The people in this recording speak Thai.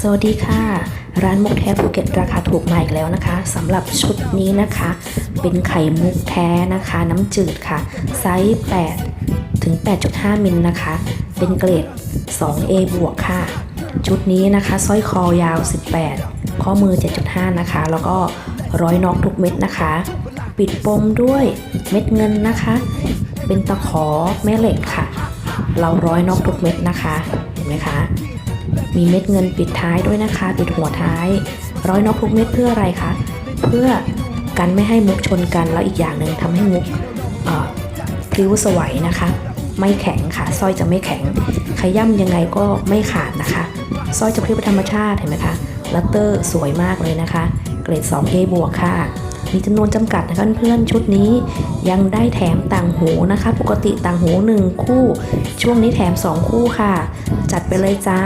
สวัสดีค่ะ ร้านมุกแท้ภูเก็ตราคาถูกมาอีกแล้วนะคะสำหรับชุดนี้นะคะ เป็นไข่มุกแท้นะคะ น้ำจืดค่ะไซส์8ถึง 8.5 มิลนะคะ เป็นเกรด 2A บวกค่ะ ชุดนี้นะคะสร้อยคอยาว 18 ข้อมือ 7.5 นะคะ แล้วก็ร้อยน็อกทุกเม็ดนะคะ ปิดปมด้วยเม็ดเงินนะคะ เป็นตะขอแม่เหล็กค่ะ เราร้อยน็อกทุกเม็ดนะคะเห็นไหมคะ มีเม็ดเงินปิดท้ายด้วยนะคะ ปิดหัวท้าย ร้อยนอกทุกเม็ดเพื่ออะไรคะ เพื่อกันไม่ให้มุกชนกัน แล้วอีกอย่างหนึ่งทำให้มุกพลิ้วสวัยนะคะ ไม่แข็งค่ะสร้อยจะไม่แข็ง ขย่ำยังไงก็ไม่ขาดนะคะสร้อยจะพลิ้วธรรมชาติเห็นไหมคะ ลัตเตอร์สวยมากเลยนะคะ เกรด 2A บวกค่ะ มีจำนวนจำกัดนะคะเพื่อนๆชุดนี้ยังได้แถมต่างหูนะคะ ปกติต่างหู 1 คู่ ช่วงนี้แถม 2 คู่ค่ะ จัดไปเลยจ้า